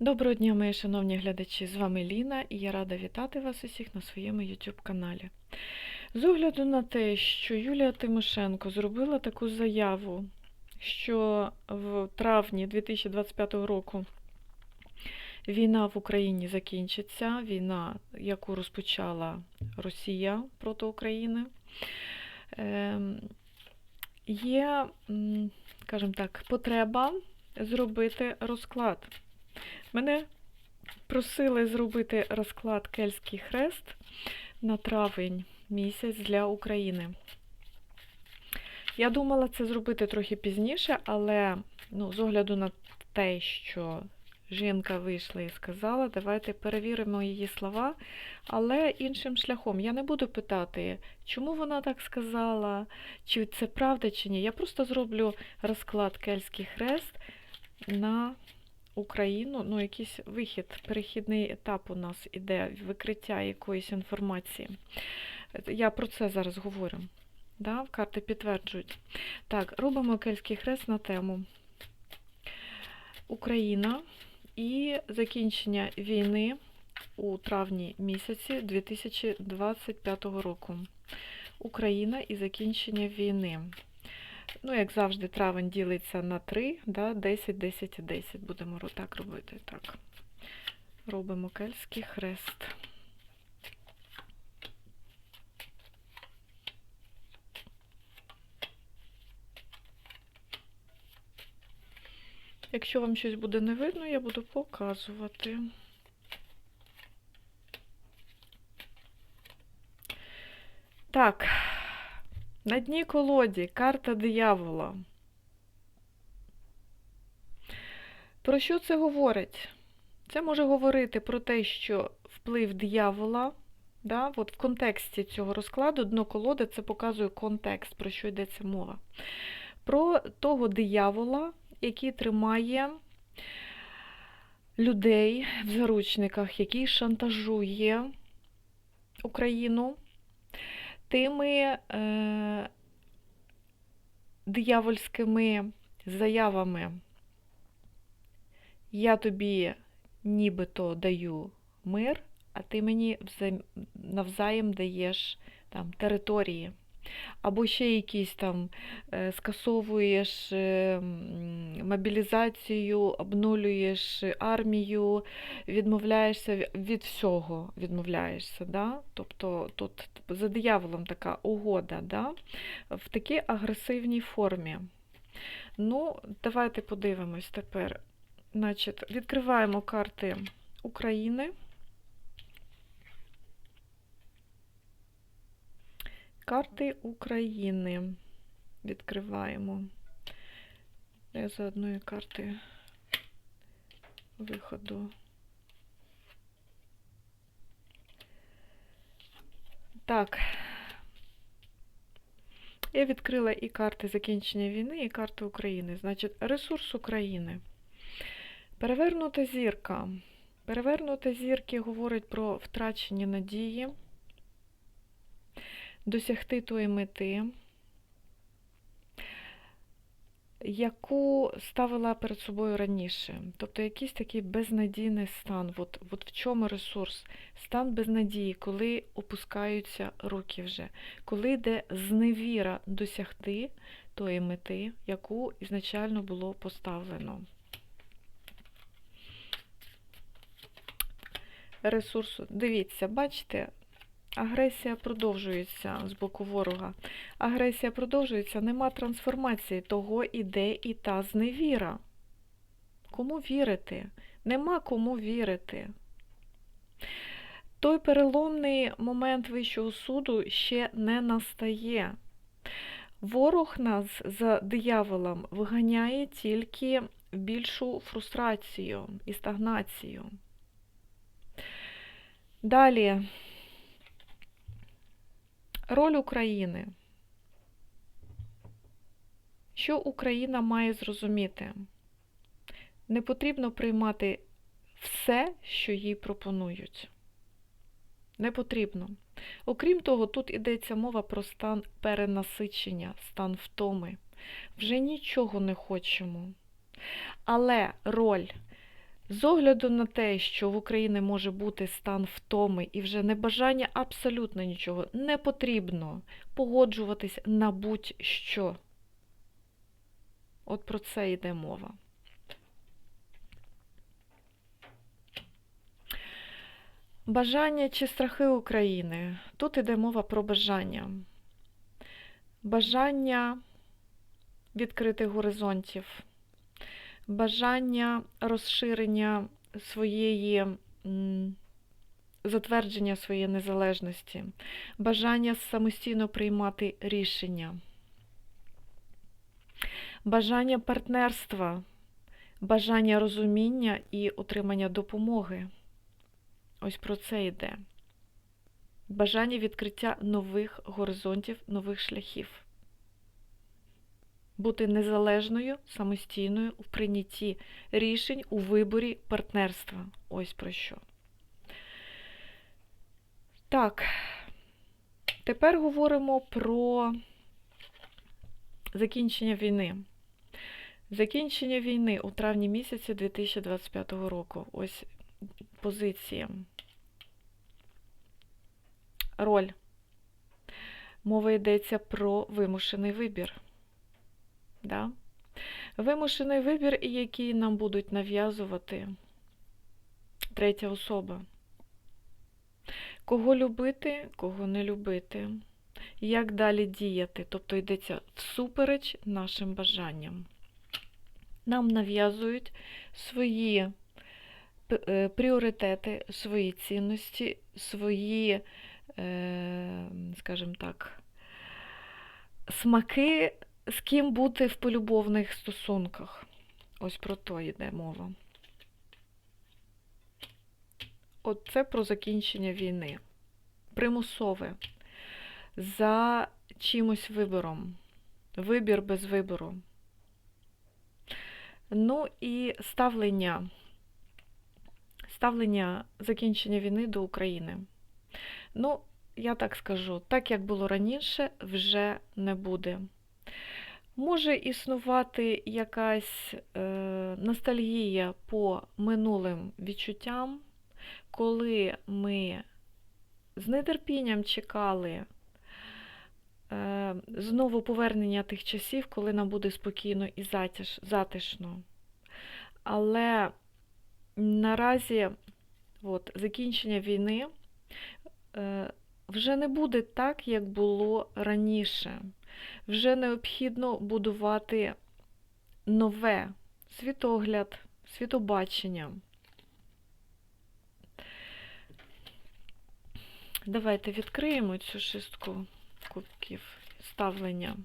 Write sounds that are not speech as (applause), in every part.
Доброго дня, мої шановні глядачі! З вами Ліна і я рада вітати вас усіх на своєму YouTube каналі. З огляду на те, що Юлія Тимошенко зробила таку заяву, що в травні 2025 року війна в Україні закінчиться, війна, яку розпочала Росія проти України, ем, є, скажімо так, потреба зробити розклад. Мене просили зробити розклад Кельтський хрест на травень місяць для України. Я думала це зробити трохи пізніше, але ну, з огляду на те, що жінка вийшла і сказала, давайте перевіримо її слова, але іншим шляхом. Я не буду питати, чому вона так сказала, чи це правда, чи ні. Я просто зроблю розклад Кельтський хрест на Україну, ну, якийсь вихід, перехідний етап у нас іде, викриття якоїсь інформації. Я про це зараз говорю. Да? Карти підтверджують. Так, робимо Кельтський хрест на тему Україна і закінчення війни у травні місяці 2025 року. Україна і закінчення війни. Ну, як завжди, травень ділиться на 3, да, 10, 10 і 10. Будемо так робити. Так. Робимо кельтський хрест. Якщо вам щось буде не видно, я буду показувати. Так, на дні колоді карта диявола. Про що це говорить? Це може говорити про те, що вплив диявола, да, от в контексті цього розкладу дно колоди це показує контекст, про що йдеться мова. Про того диявола, який тримає людей в заручниках, який шантажує Україну тими е, диявольськими заявами. Я тобі нібито даю мир, а ти мені навзаєм даєш там, території. Або ще якісь там е, скасовуєш е, мобілізацію, обнулюєш армію, відмовляєшся від всього, відмовляєшся. Да? Тобто тут за дияволом така угода да? в такій агресивній формі. Ну, давайте подивимось тепер. Значить, відкриваємо карти України. Карти України. Відкриваємо. Я за одної карти виходу. Так. Я відкрила і карти закінчення війни, і карти України. Значить, ресурс України. Перевернута зірка. Перевернута зірки говорить про втрачені надії, досягти тої мети, яку ставила перед собою раніше. Тобто якийсь такий безнадійний стан. От, от в чому ресурс? Стан безнадії, коли опускаються руки вже, коли йде зневіра досягти тої мети, яку ізначально було поставлено. Ресурсу. Дивіться, бачите, агресія продовжується з боку ворога. Агресія продовжується, нема трансформації, того іде і та зневіра. Кому вірити? Нема кому вірити. Той переломний момент Вищого суду ще не настає. Ворог нас за дияволом виганяє тільки більшу фрустрацію і стагнацію. Далі. Роль України. Що Україна має зрозуміти? Не потрібно приймати все, що їй пропонують. Не потрібно. Окрім того, тут йдеться мова про стан перенасичення, стан втоми. Вже нічого не хочемо. Але роль З огляду на те, що в Україні може бути стан втоми і вже небажання абсолютно нічого, не потрібно погоджуватись на будь-що. От про це йде мова. Бажання чи страхи України. Тут йде мова про бажання. Бажання відкритих горизонтів, бажання розширення своєї, затвердження своєї незалежності, бажання самостійно приймати рішення, бажання партнерства, бажання розуміння і отримання допомоги. Ось про це йде. Бажання відкриття нових горизонтів, нових шляхів. Бути незалежною, самостійною у прийнятті рішень у виборі партнерства. Ось про що. Так, тепер говоримо про закінчення війни. Закінчення війни у травні місяці 2025 року. Ось позиція. Роль. Мова йдеться про вимушений вибір. Да? Вимушений вибір, який нам будуть нав'язувати третя особа. Кого любити, кого не любити. Як далі діяти? Тобто йдеться всупереч нашим бажанням. Нам нав'язують свої е, пріоритети, свої цінності, свої, е, скажімо так, смаки, з ким бути в полюбовних стосунках. Ось про то йде мова. От це про закінчення війни. Примусове. За чимось вибором. Вибір без вибору. Ну і ставлення. Ставлення закінчення війни до України. Ну, я так скажу, так як було раніше, вже не буде. Може існувати якась е, ностальгія по минулим відчуттям, коли ми з нетерпінням чекали е, знову повернення тих часів, коли нам буде спокійно і затиш, затишно. Але наразі от, закінчення війни е, вже не буде так, як було раніше. Вже необхідно будувати нове світогляд, світобачення. Давайте відкриємо цю шістку кубків ставлення.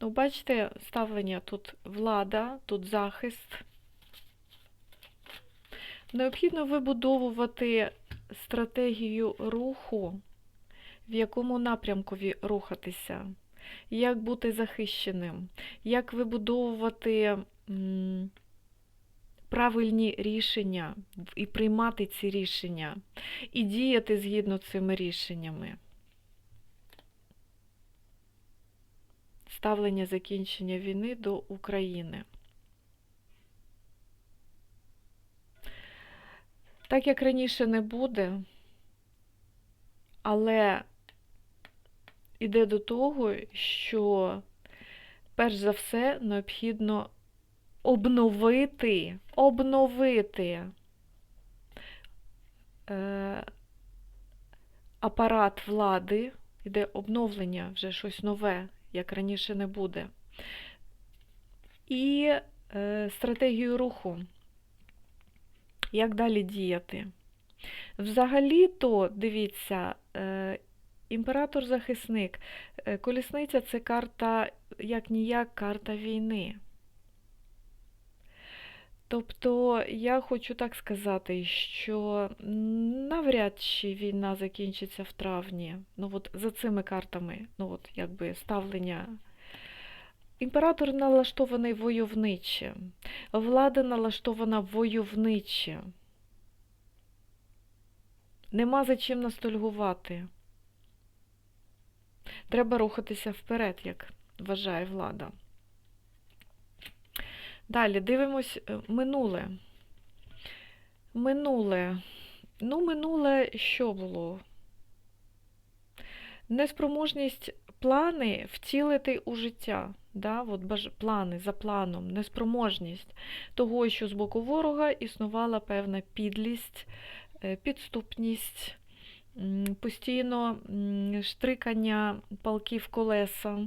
Ну, бачите, ставлення тут влада, тут захист. Необхідно вибудовувати стратегію руху, в якому напрямку рухатися, як бути захищеним, як вибудовувати правильні рішення і приймати ці рішення, і діяти згідно цими рішеннями. Ставлення закінчення війни до України. Так як раніше не буде, але йде до того, що перш за все необхідно обновити, обновити е, апарат влади, йде обновлення, вже щось нове, як раніше не буде. І е, стратегію руху. Як далі діяти? Взагалі-то, дивіться, е, імператор-захисник, е, колісниця це карта, як ніяк, карта війни. Тобто я хочу так сказати, що навряд чи війна закінчиться в травні. Ну от за цими картами, ну от якби ставлення. Імператор налаштований войовниче, влада налаштована войовниче. Нема за чим ностальгувати. Треба рухатися вперед, як вважає влада. Далі дивимось е, минуле. Минуле. Ну, минуле що було? Неспроможність плани втілити у життя. Да? От баж... Плани за планом, неспроможність того, що з боку ворога існувала певна підлість, е, підступність, постійно штрикання палків колеса,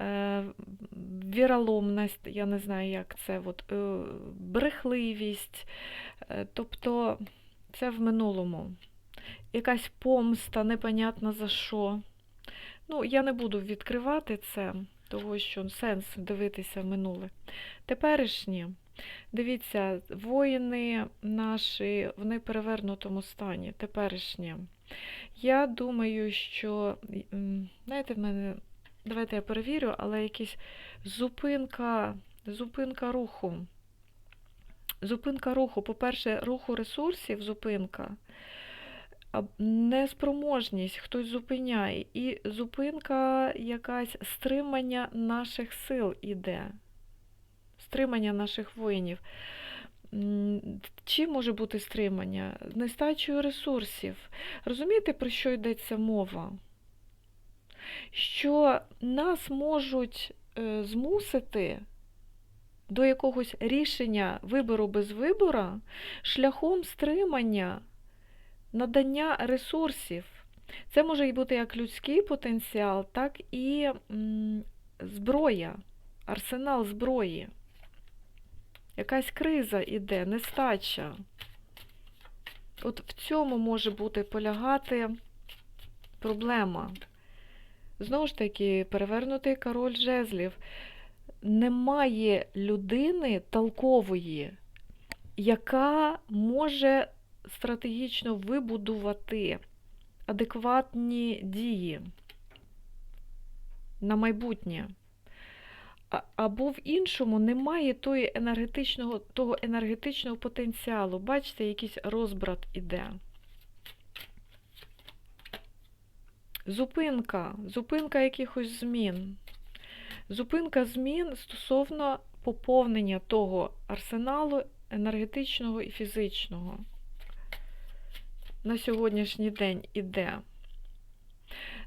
е, віроломність, я не знаю, як це, от, е, брехливість. Е, Тобто це в минулому. Якась помста, непонятно за що. Ну, я не буду відкривати це, того що сенс дивитися в минуле. Теперішнє. Дивіться, воїни наші в неперевернутому стані. Теперішнє. Я думаю, що, знаєте, в мене, давайте я перевірю, але якась зупинка, зупинка руху. Зупинка руху, по-перше, руху ресурсів, зупинка, неспроможність, хтось зупиняє, і зупинка якась стримання наших сил іде, стримання наших воїнів. Чим може бути стримання? Нестачею ресурсів. Розумієте, про що йдеться мова? Що нас можуть е, змусити до якогось рішення вибору без вибора шляхом стримання, надання ресурсів. Це може бути як людський потенціал, так і зброя, арсенал зброї. Якась криза іде, нестача. От в цьому може бути полягати проблема. Знову ж таки, перевернутий король жезлів. Немає людини толкової, яка може стратегічно вибудувати адекватні дії на майбутнє. Або в іншому немає тої енергетичного, того енергетичного потенціалу. Бачите, якийсь розбрат іде. Зупинка, зупинка якихось змін. Зупинка змін стосовно поповнення того арсеналу енергетичного і фізичного. На сьогоднішній день іде.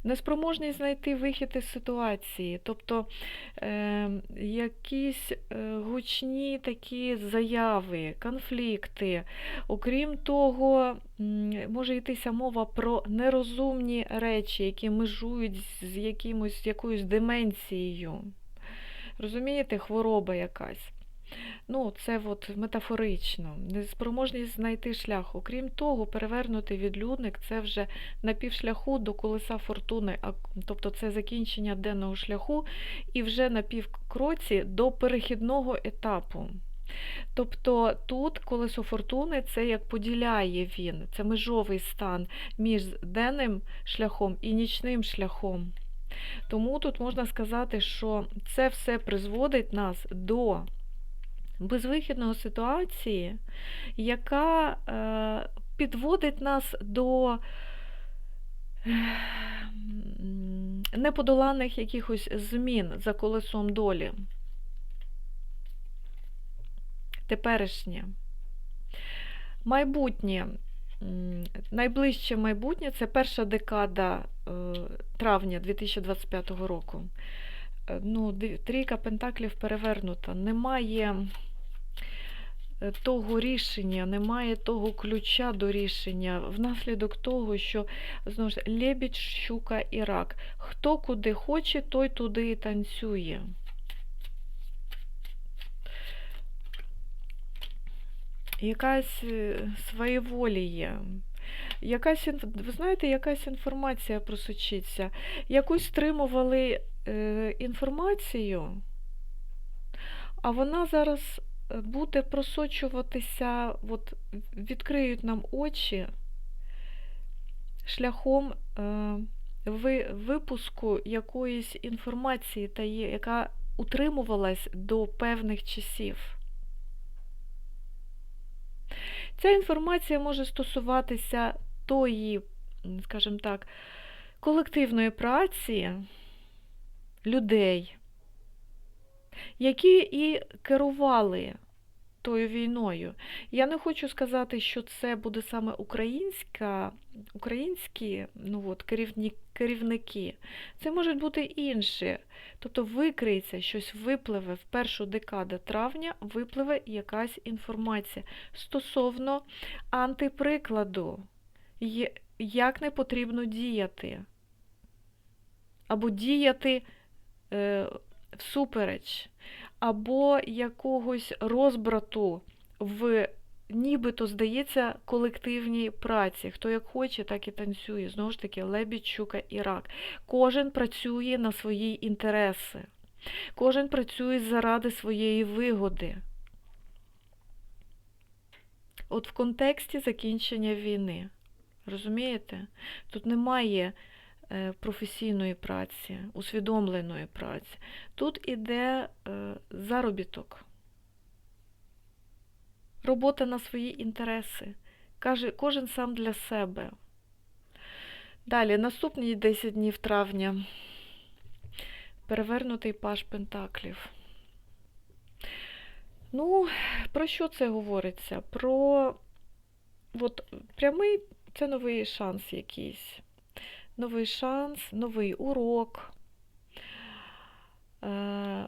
Неспроможність знайти вихід із ситуації, тобто е, якісь гучні такі заяви, конфлікти. Окрім того, може йтися мова про нерозумні речі, які межують з якимось, якоюсь деменцією. Розумієте, хвороба якась. Ну, це от метафорично, неспроможність знайти шлях. Окрім того, перевернутий відлюдник це вже на півшляху до колеса фортуни, тобто це закінчення денного шляху і вже на півкроці до перехідного етапу. Тобто тут колесо фортуни це як поділяє він, це межовий стан між денним шляхом і нічним шляхом. Тому тут можна сказати, що це все призводить нас до безвихідної ситуації, яка е, підводить нас до е, неподоланих якихось змін за колесом долі. Теперішнє. Майбутнє. Найближче майбутнє це перша декада е, травня 2025 року. Е, Ну, трійка пентаклів перевернута. Немає того рішення, немає того ключа до рішення, внаслідок того, що знову ж лебідь, щука і рак. Хто куди хоче, той туди і танцює. Якась е, своєволіє. Якась, ви знаєте, якась інформація просочиться. Якусь стримували е, інформацію, а вона зараз буде просочуватися, от відкриють нам очі шляхом е, випуску якоїсь інформації, та є, яка утримувалась до певних часів. Ця інформація може стосуватися тої, скажімо так, колективної праці людей, які і керували тою війною. Я не хочу сказати, що це буде саме українська, українські ну от, керівні, керівники. Це можуть бути інші. Тобто викриється щось випливе в першу декаду травня, випливе якась інформація стосовно антиприкладу, як не потрібно діяти. Або діяти е, всупереч, або якогось розбрату в нібито здається колективній праці. Хто як хоче, так і танцює. Знову ж таки, лебідь, щука і рак. Кожен працює на свої інтереси. Кожен працює заради своєї вигоди. От в контексті закінчення війни. Розумієте? Тут немає професійної праці, усвідомленої праці. Тут іде е, заробіток. Робота на свої інтереси. Каже, кожен сам для себе. Далі, наступні 10 днів травня. Перевернутий паш Пентаклів. Ну, про що це говориться? Про от, прямий це новий шанс якийсь. Новий шанс, новий урок, е,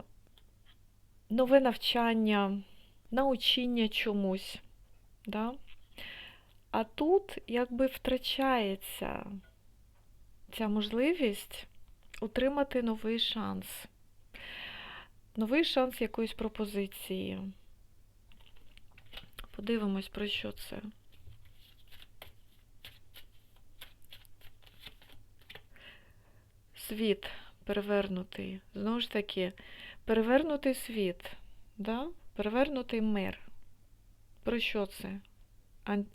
нове навчання, научення чомусь. Да? А тут якби втрачається ця можливість отримати новий шанс. Новий шанс якоїсь пропозиції. Подивимось, про що це. Світ перевернутий. Знову ж таки, перевернутий світ, да? перевернутий мир. Про що це?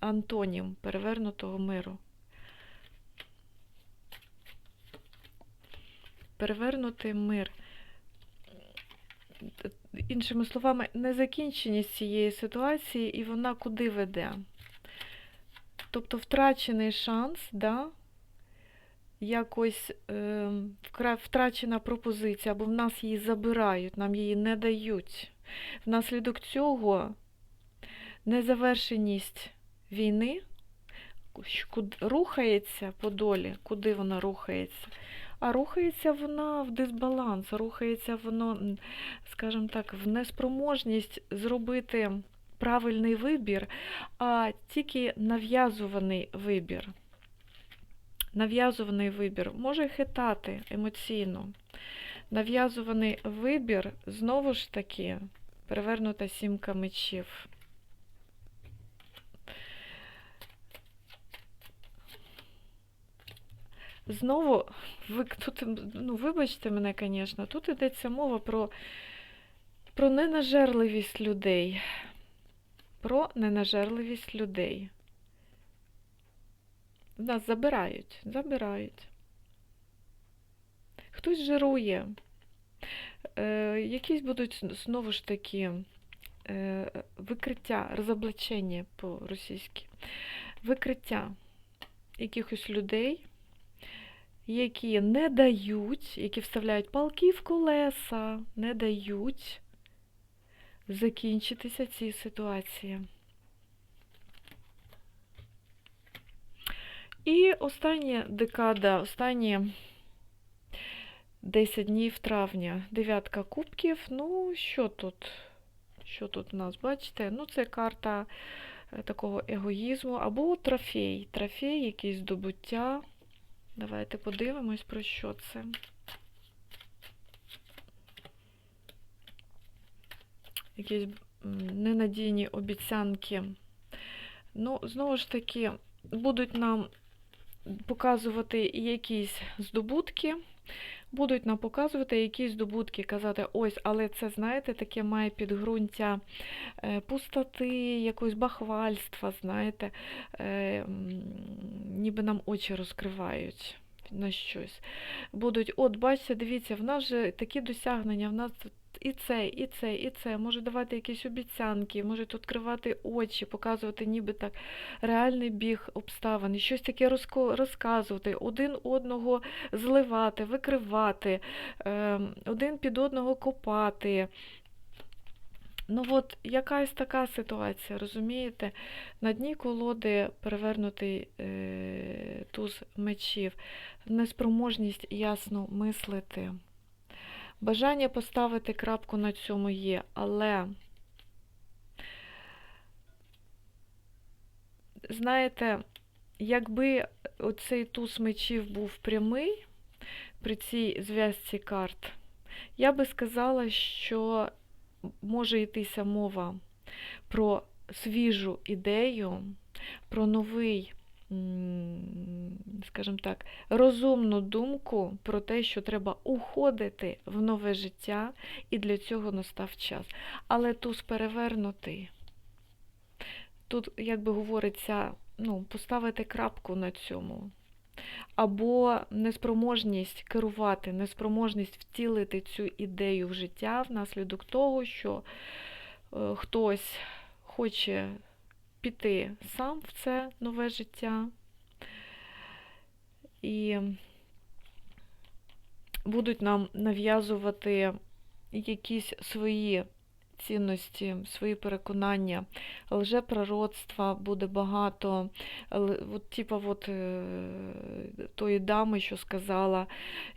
Антонім перевернутого миру. Перевернутий мир. Іншими словами, незакінченість цієї ситуації, і вона куди веде? Тобто втрачений шанс, да? Якось е, втрачена пропозиція, або в нас її забирають, нам її не дають. Внаслідок цього незавершеність війни рухається по долі, куди вона рухається. А рухається вона в дисбаланс, рухається воно, скажімо так, в неспроможність зробити правильний вибір, а тільки нав'язуваний вибір. Нав'язуваний вибір може хитати емоційно. Нав'язуваний вибір, знову ж таки, перевернута сімка мечів. Знову, ви, тут, ну, вибачте мене, звісно, тут йдеться мова про, про ненажерливість людей. Про ненажерливість людей. Нас забирають, забирають. Хтось жирує. Е, якісь будуть знову ж таки е, викриття, розоблачення по-російськи. Викриття якихось людей, які не дають, які вставляють палки в колеса, не дають закінчитися цій ситуації. І остання декада, останні 10 днів травня, дев'ятка кубків. Ну, що тут? Що тут у нас, бачите? Ну, це карта е, такого егоїзму або трофей. Трофей, якісь здобуття. Давайте подивимось, про що це. Якісь ненадійні обіцянки. Ну, знову ж таки, будуть нам показувати якісь здобутки, будуть нам показувати якісь здобутки, казати, ось, але це, знаєте, таке має підґрунтя е, пустоти, якогось бахвальства, знаєте, е, ніби нам очі розкривають на щось. Будуть, от, бачите, дивіться, в нас же такі досягнення, в нас і це, і це, і це, може давати якісь обіцянки, можуть відкривати очі, показувати ніби так реальний біг обставин, щось таке розказувати, один одного зливати, викривати, ем, один під одного копати. Ну от якась така ситуація, розумієте? На дні колоди перевернутий е, туз мечів, неспроможність ясно мислити. Бажання поставити крапку на цьому є, але, знаєте, якби оцей туз мечів був прямий при цій зв'язці карт, я би сказала, що може йтися мова про свіжу ідею, про новий, скажімо так, розумну думку про те, що треба уходити в нове життя, і для цього настав час. Але туз перевернутий. Тут, як би говориться, ну, поставити крапку на цьому. Або неспроможність керувати, неспроможність втілити цю ідею в життя внаслідок того, що е, хтось хоче піти сам в це нове життя. І будуть нам нав'язувати якісь свої цінності, свої переконання, лжепророцтва буде багато. От, типа, от, е, тої дами, що сказала,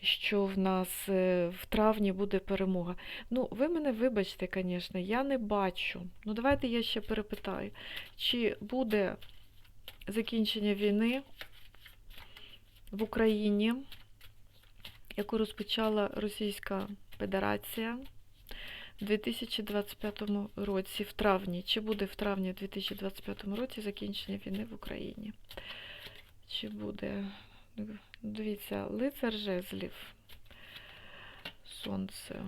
що в нас е, в травні буде перемога. Ну, ви мене вибачте, звісно, я не бачу. Ну, давайте я ще перепитаю, чи буде закінчення війни в Україні, яку розпочала Російська Федерація в 2025 році, в травні. Чи буде в травні 2025 році закінчення війни в Україні? Чи буде? Дивіться, лицар жезлів. Сонце.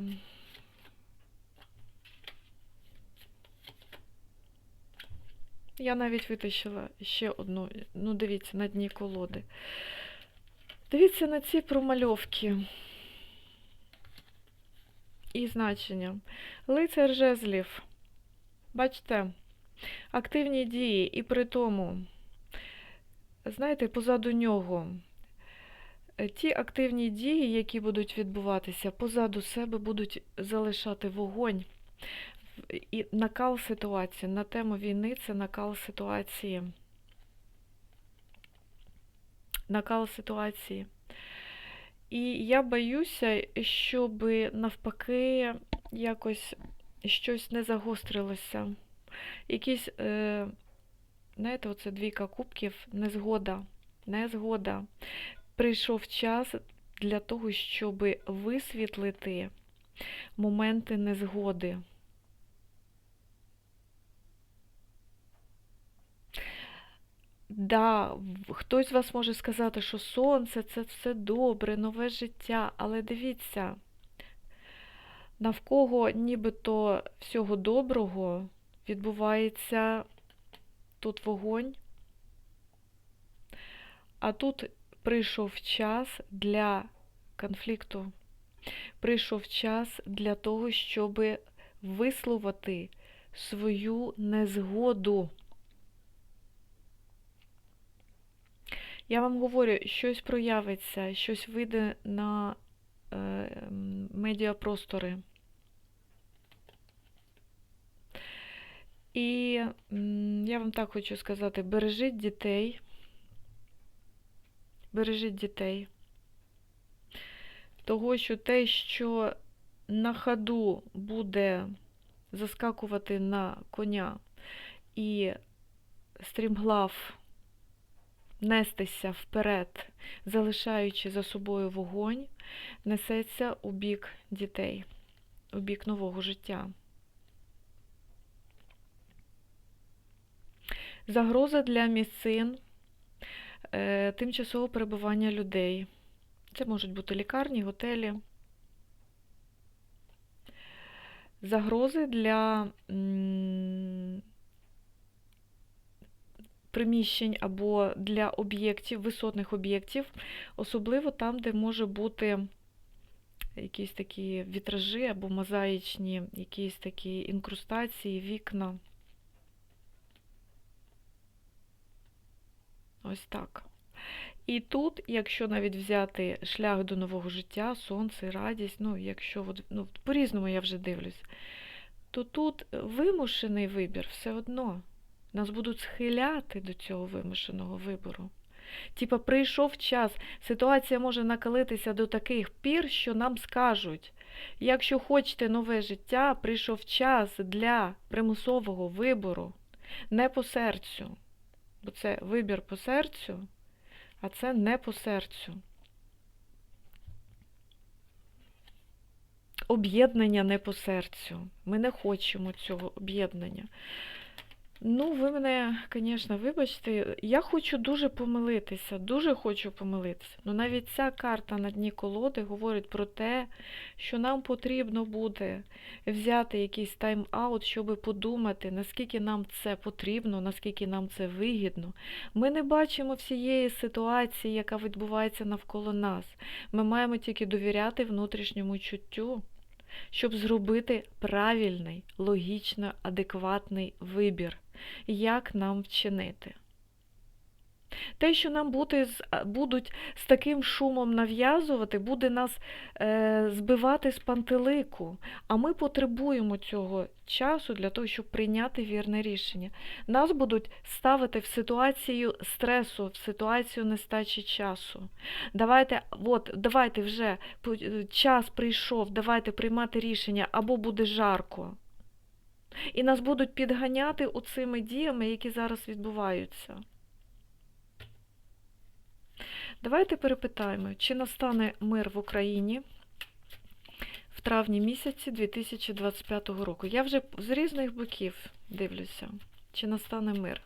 Я навіть витащила ще одну, ну дивіться, на дні колоди. Дивіться на ці промальовки і значення. Лицар жезлів. Бачите, активні дії, і при тому, знаєте, позаду нього. е, Ті активні дії, які будуть відбуватися, позаду себе будуть залишати вогонь. І накал ситуації. На тему війни це накал ситуації. Накал ситуації. І я боюся, щоб навпаки якось щось не загострилося. Якісь, е, знаєте, оце двійка кубків, незгода. Незгода. Прийшов час для того, щоб висвітлити моменти незгоди. Да, хтось з вас може сказати, що сонце це все добре, нове життя, але дивіться, навколо нібито всього доброго відбувається тут вогонь, а тут прийшов час для конфлікту, прийшов час для того, щоб висловити свою незгоду. Я вам говорю, щось проявиться, щось вийде на е, медіапростори. І я вам так хочу сказати: бережіть дітей. Бережіть дітей. Того, що те, що на ходу буде заскакувати на коня і стрімглав нестися вперед, залишаючи за собою вогонь, несеться у бік дітей, у бік нового життя. Загроза для місцин е, тимчасового перебування людей. Це можуть бути лікарні, готелі. Загрози для приміщень або для об'єктів, висотних об'єктів, особливо там, де може бути якісь такі вітражі або мозаїчні, якісь такі інкрустації, вікна. Ось так. І тут, якщо навіть взяти шлях до нового життя, сонце, радість, ну, якщо от, ну, по-різному я вже дивлюсь, то тут вимушений вибір все одно. Нас будуть схиляти до цього вимушеного вибору. Типа, прийшов час, ситуація може накалитися до таких пір, що нам скажуть, якщо хочете нове життя, прийшов час для примусового вибору, не по серцю. Бо це вибір по серцю, а це не по серцю. Об'єднання не по серцю. Ми не хочемо цього об'єднання. Ну, ви мене, звісно, вибачте, я хочу дуже помилитися, дуже хочу помилитися. Ну навіть ця карта на дні колоди говорить про те, що нам потрібно буде взяти якийсь тайм-аут, щоб подумати, наскільки нам це потрібно, наскільки нам це вигідно. Ми не бачимо всієї ситуації, яка відбувається навколо нас. Ми маємо тільки довіряти внутрішньому чуттю, щоб зробити правильний, логічно адекватний вибір як нам вчинити. Те, що нам буде, будуть з таким шумом нав'язувати, буде нас е, збивати з пантелику, а ми потребуємо цього часу для того, щоб прийняти вірне рішення. Нас будуть ставити в ситуацію стресу, в ситуацію нестачі часу. Давайте, от, давайте вже час прийшов, давайте приймати рішення, або буде жарко. І нас будуть підганяти оцими діями, які зараз відбуваються. Давайте перепитаємо, чи настане мир в Україні в травні місяці 2025 року. Я вже з різних боків дивлюся, чи настане мир.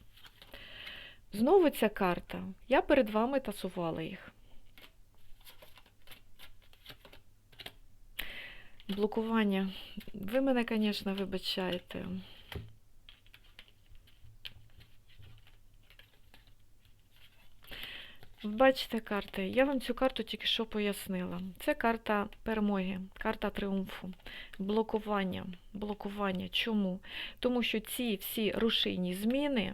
Знову ця карта. Я перед вами тасувала їх. Блокування. Ви мене, звісно, вибачаєте. Бачите карти, я вам цю карту тільки що пояснила. Це карта перемоги, карта тріумфу, блокування. Блокування. Чому? Тому що ці всі рушійні зміни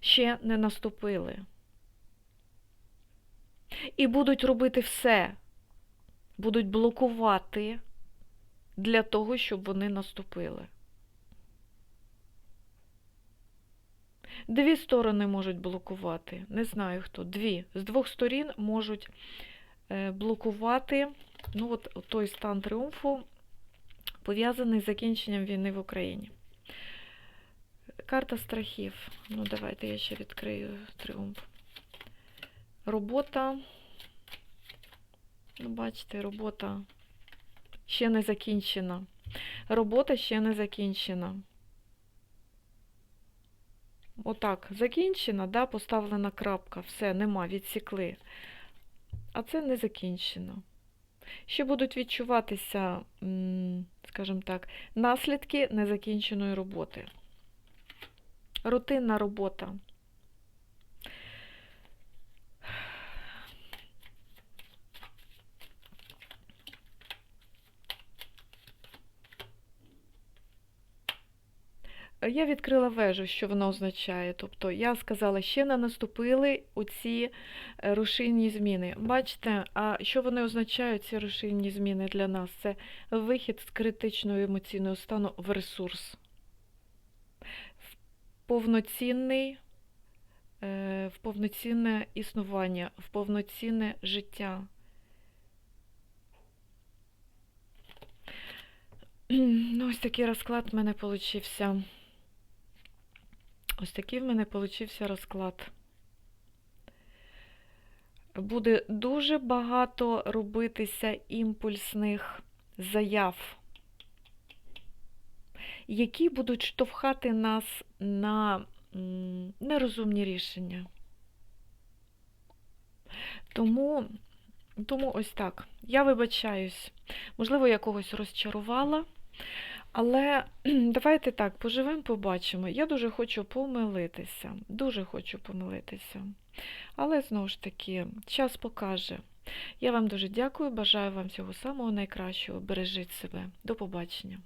ще не наступили. І будуть робити все, будуть блокувати для того, щоб вони наступили. Дві сторони можуть блокувати. Не знаю хто. Дві. З двох сторін можуть е, блокувати ну от той стан тріумфу, пов'язаний з закінченням війни в Україні. Карта страхів. Ну, давайте я ще відкрию тріумф. Робота. Ну, бачите, робота ще не закінчена. Робота ще не закінчена. Отак, закінчена, да, поставлена крапка, все, нема, відсікли. А це не закінчено. Ще будуть відчуватися, скажімо так, наслідки незакінченої роботи. Рутинна робота. Я відкрила вежу, що воно означає. Тобто я сказала, ще не наступили оці е, рушійні зміни. Бачите, а що вони означають, ці рушійні зміни для нас? Це вихід з критичного емоційного стану в ресурс, в повноцінний, е, в повноцінне існування, в повноцінне життя. (clears throat) Ну, Ось такий розклад в мене получився. Ось такий в мене получився розклад. Буде дуже багато робитися імпульсних заяв, які будуть штовхати нас на нерозумні рішення. Тому, тому ось так. Я вибачаюсь, можливо, я когось розчарувала. Але (clears throat) давайте так, поживемо, побачимо. Я дуже хочу помилитися. Дуже хочу помилитися. Але знову ж таки, час покаже. Я вам дуже дякую, бажаю вам всього самого найкращого. Бережіть себе. До побачення.